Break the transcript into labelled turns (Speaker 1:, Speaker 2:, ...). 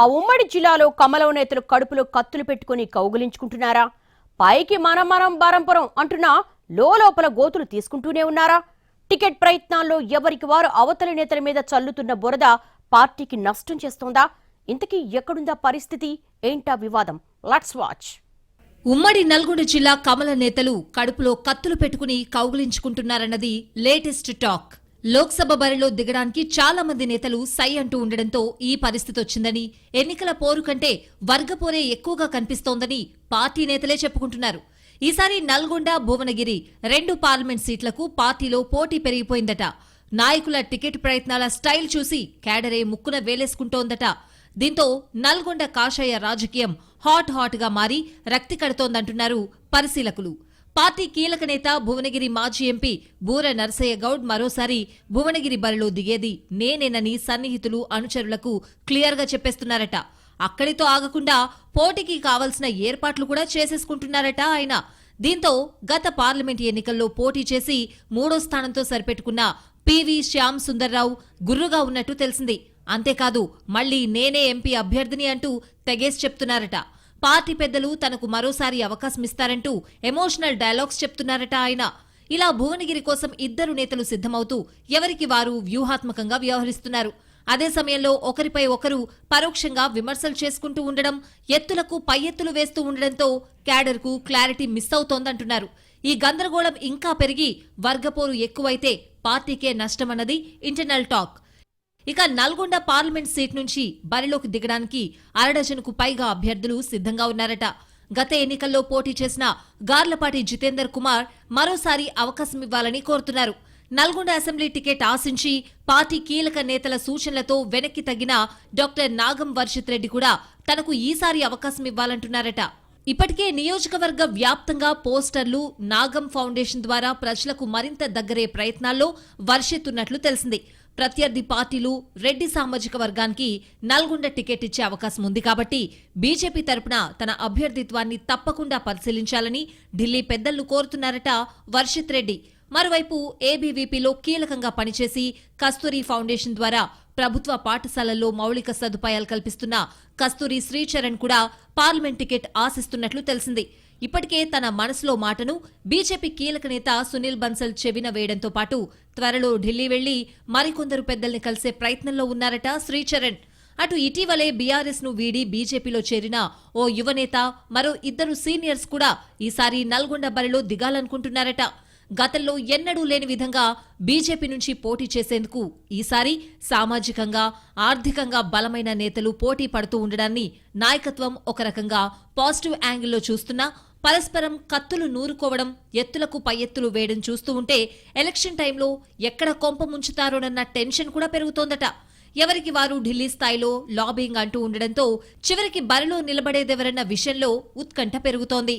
Speaker 1: ఆ ఉమ్మడి జిల్లాలో కమలం నేతలు కడుపులో కత్తులు పెట్టుకుని కౌగులించుకుంటున్నారా? పైకి మనం మనం బారంపురం అంటున్నా లోపల గోతులు తీసుకుంటూనే ఉన్నారా? టికెట్ ప్రయత్నాల్లో ఎవరికి వారు అవతలి నేతల మీద చల్లుతున్న బురద పార్టీకి నష్టం చేస్తోందా? ఇంతకీ ఎక్కడుందా పరిస్థితి? ఏంటా వివాదం? లెట్స్ వాచ్
Speaker 2: ఉమ్మడి నల్గొండ జిల్లా కమల నేతలు కడుపులో కత్తులు పెట్టుకుని కౌగులించుకుంటున్నారన్నది లేటెస్ట్ టాక్ లోక్సభ బరిలో దిగడానికి చాలా మంది నేతలు సై అంటూ ఉండడంతో ఈ పరిస్థితి వచ్చిందని ఎన్నికల పోరు కంటే వర్గపోరే ఎక్కువగా కనిపిస్తోందని పార్టీ నేతలే చెప్పుకుంటున్నారు. ఈసారి నల్గొండ భువనగిరి రెండు పార్లమెంట్ సీట్లకు పార్టీలో పోటీ పెరిగిపోయిందట. నాయకుల టికెట్ ప్రయత్నాల స్టైల్ చూసి కేడరే ముక్కున వేలేసుకుంటోందట. దీంతో నల్గొండ కాషాయ రాజకీయం హాట్ హాట్గా మారి రక్తి కడుతోందంటున్నారు పరిశీలకులు. పార్టీ కీలక నేత భువనగిరి మాజీ ఎంపీ బూర నరసయ్య గౌడ్ మరోసారి భువనగిరి బరిలో దిగేది నేనేనని సన్నిహితులు అనుచరులకు క్లియర్గా చెప్పేస్తున్నారట. అక్కడితో ఆగకుండా పోటీకి కావలసిన ఏర్పాట్లు కూడా చేసేసుకుంటున్నారట ఆయన. దీంతో గత పార్లమెంట్ ఎన్నికల్లో పోటీ చేసి మూడో స్థానంతో సరిపెట్టుకున్న పివి శ్యామ్ సుందర్రావు గుర్రుగా ఉన్నట్టు తెలిసింది. అంతేకాదు మళ్ళీ నేనే ఎంపీ అభ్యర్థిని అంటూ తెగేసి చెప్తున్నారట. పార్టీ పెద్దలు తనకు మరోసారి అవకాశం ఇస్తారంటూ ఎమోషనల్ డైలాగ్స్ చెప్తున్నారట ఆయన. ఇలా భువనగిరి కోసం ఇద్దరు నేతలు సిద్ధమవుతూ ఎవరికి వారు వ్యూహాత్మకంగా వ్యవహరిస్తున్నారు. అదే సమయంలో ఒకరిపై ఒకరు పరోక్షంగా విమర్శలు చేసుకుంటూ ఉండడం ఎత్తులకు పై ఎత్తులు వేస్తూ ఉండడంతో క్యాడర్కు క్లారిటీ మిస్ అవుతోందంటున్నారు. ఈ గందరగోళం ఇంకా పెరిగి వర్గపోరు ఎక్కువైతే పార్టీకే నష్టమన్నది ఇంటర్నల్ టాక్. ఇక నల్గొండ పార్లమెంట్ సీట్ నుంచి బరిలోకి దిగడానికి అరడజనుకు పైగా అభ్యర్థులు సిద్ధంగా ఉన్నారట. గత ఎన్నికల్లో పోటీ చేసిన గార్లపాటి జితేందర్ కుమార్ మరోసారి అవకాశం ఇవ్వాలని కోరుతున్నారు. నల్గొండ అసెంబ్లీ టికెట్ ఆశించి పార్టీ కీలక నేతల సూచనలతో వెనక్కి తగ్గిన డాక్టర్ నాగం వర్షిత్ రెడ్డి కూడా తనకు ఈసారి అవకాశం ఇవ్వాలంటున్నారట. ఇప్పటికే నియోజకవర్గ వ్యాప్తంగా పోస్టర్లు నాగం ఫౌండేషన్ ద్వారా ప్రజలకు మరింత దగ్గరే ప్రయత్నాల్లో వర్షెత్తున్నట్లు తెలిసింది. ప్రత్యర్థి పార్టీలు రెడ్డి సామాజిక వర్గానికి నల్గొండ టికెట్ ఇచ్చే అవకాశం ఉంది కాబట్టి బీజేపీ తరపున తన అభ్యర్థిత్వాన్ని తప్పకుండా పరిశీలించాలని ఢిల్లీ పెద్దలు కోరుతున్నారట వర్షిత్ రెడ్డి. మరోవైపు ఏబీవీపీలో కీలకంగా పనిచేసి కస్తూరి ఫౌండేషన్ ద్వారా ప్రభుత్వ పాఠశాలల్లో మౌలిక సదుపాయాలు కల్పిస్తున్న కస్తూరి శ్రీచరణ్ కూడా పార్లమెంట్ టికెట్ ఆశిస్తున్నట్లు తెలిసింది. ఇప్పటికే తన మనసులో మాటను బీజేపీ కీలక నేత సునీల్ బన్సల్ చెవిన వేయడంతో పాటు త్వరలో ఢిల్లీ వెళ్ళి మరికొందరు పెద్దల్ని కలిసే ప్రయత్నంలో ఉన్నారట శ్రీచరణ్. అటు ఇటీవలే బీఆర్ఎస్ను వీడి బీజేపీలో చేరిన ఓ యువనేత మరో ఇద్దరు సీనియర్స్ కూడా ఈసారి నల్గొండ బరిలో దిగాలనుకుంటున్నారట. గతంలో ఎన్నడూ లేని విధంగా బీజేపీ నుంచి పోటీ చేసేందుకు ఈసారి సామాజికంగా ఆర్థికంగా బలమైన నేతలు పోటీ పడుతూ ఉండడాన్ని నాయకత్వం ఒక రకంగా పాజిటివ్ యాంగిల్లో చూస్తున్నా పరస్పరం కత్తులు నూరుకోవడం ఎత్తులకు పై ఎత్తులు వేయడం చూస్తూ ఉంటే ఎలక్షన్ టైంలో ఎక్కడ కొంప ముంచుతారోనన్న టెన్షన్ కూడా పెరుగుతోందట. ఎవరికి వారు ఢిల్లీ స్థాయిలో లాబింగ్ అంటూ ఉండడంతో చివరికి బరిలో నిలబడేదెవరన్న విషయంలో ఉత్కంఠ పెరుగుతోంది.